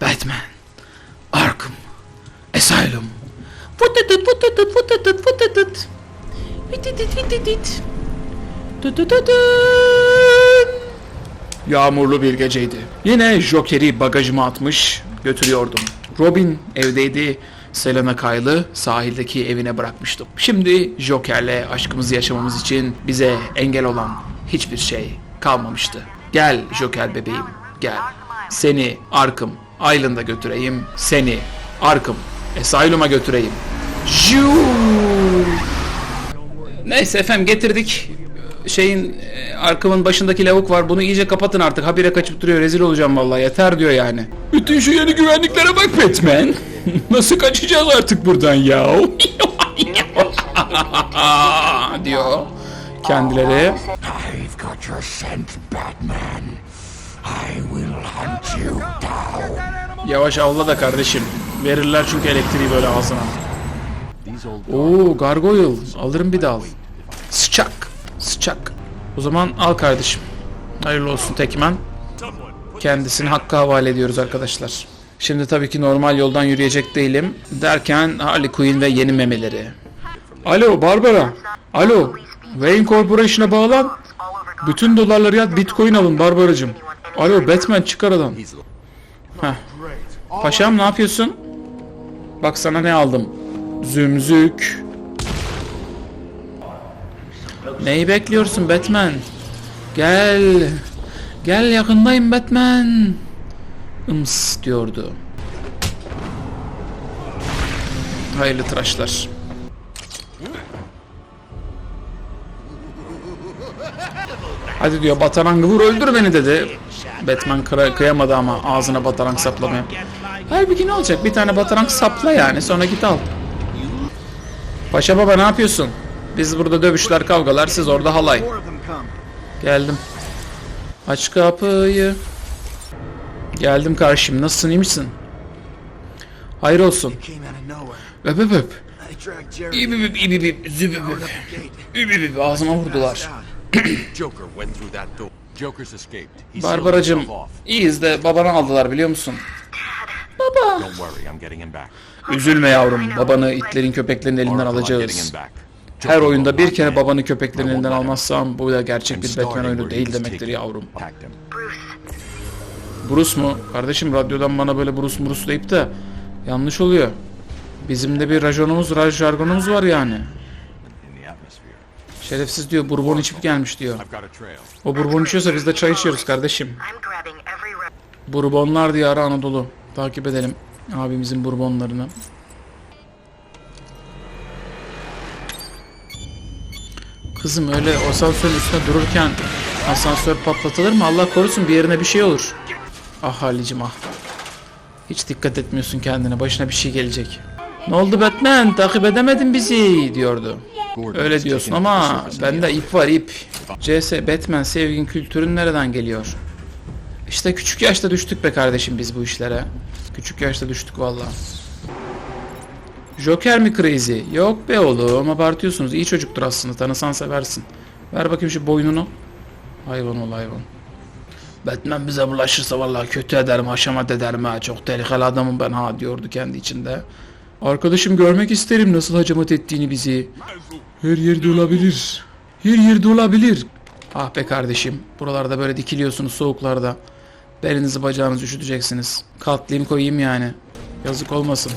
Batman, Arkham, Asylum. Fıtıtıt fıtıtıt fıtıtıt. Fıtıtıt fıtıtıt. Tıtıtıtın. Yağmurlu bir geceydi. Yine Joker'i bagajıma atmış götürüyordum. Robin evdeydi. Selena Kyle'ı sahildeki evine bırakmıştım. Şimdi Joker'le aşkımızı yaşamamız için bize engel olan hiçbir şey kalmamıştı. Gel Joker bebeğim, gel. Seni Arkham Island'a götüreyim. Seni Arkham Asylum'a götüreyim. Juu! Neyse efendim getirdik. Şeyin e, arkamın başındaki lavuk var. Bunu iyice kapatın artık. Habire kaçıp duruyor. Rezil olacağım vallahi. Yeter diyor yani. Bütün şu yeni güvenliklere bak Batman. Nasıl kaçacağız artık buradan ya? diyor kendileri. I've got your scent, Batman. Yavaş avla da kardeşim. Verirler çünkü elektriği böyle ağzına. Oo gargoyle. Alırım bir dal. Sıçak. Sıçak. O zaman al kardeşim. Hayırlı olsun Tekmen. Kendisini hakka havale ediyoruz arkadaşlar. Şimdi tabii ki normal yoldan yürüyecek değilim. Derken Harley Quinn ve yeni memeleri. Alo Barbara. Alo. Wayne Corporation'a bağlan. Bütün dolarları yat Bitcoin alın Barbaracım. Alo Batman çık aradan. Heh. Paşam ne yapıyorsun? Bak sana ne aldım. Zümzük. Neyi bekliyorsun Batman? Gel. Gel yakındayım Batman. Ims diyordu. Hayırlı tıraşlar. Hadi diyor batarangı vur öldür beni dedi. Batman kıyamadı ama ağzına batarang saplamaya. Halbuki ne olacak? Bir tane batarang sapla yani sonra git al. Paşa baba ne yapıyorsun? Biz burada dövüşler kavgalar siz orada halay. Geldim. Aç kapıyı. Geldim karşım. Nasılsın iyi misin? Hayır olsun. Öp öp öp. İyi bip bip iyi bip bip zü bip bip. İyi bip bip ağzıma vurdular. Barbaracım iyiyiz de babanı aldılar biliyor musun? Back. Üzülme yavrum. Babanı itlerin köpeklerin elinden alacağız. Her oyunda bir kere babanı köpeklerin elinden almazsam bu da gerçek bir Batman oyunu değil demektir yavrum. Bruce mu? Kardeşim radyodan bana böyle Bruce Bruce deyip de yanlış oluyor. Bizim de bir rajonumuz, raj jargonumuz var yani. Şerefsiz diyor bourbon içip gelmiş diyor. O bourbon içiyorsa biz de çay içiyoruz kardeşim. Bourbonlar diyarı Anadolu. Takip edelim abimizin bourbonlarını. Kızım öyle asansörün üstüne dururken asansör patlatılır mı? Allah korusun bir yerine bir şey olur. Ah Halicim ah. Hiç dikkat etmiyorsun kendine. Başına bir şey gelecek. Ne oldu Batman? Takip edemedin bizi diyordu. Öyle diyorsun ama bende ip var ip. CS Batman sevgin kültürün nereden geliyor? İşte küçük yaşta düştük be kardeşim biz bu işlere. Küçük yaşta düştük valla. Joker mi crazy? Yok be oğlum abartıyorsunuz. İyi çocuktur aslında tanısan seversin. Ver bakayım şu boynunu. Hayvan ol hayvan. Batman bize bulaşırsa vallahi kötü ederim, haşamat ederim ha. Çok tehlikeli adamım ben ha diyordu kendi içinde. Arkadaşım görmek isterim nasıl hacamat ettiğini bizi. Her yerde olabilir. Her yerde olabilir. Ah be kardeşim. Buralarda böyle dikiliyorsunuz soğuklarda. Belinizi bacağınızı üşüteceksiniz. Katlayayım koyayım yani. Yazık olmasın.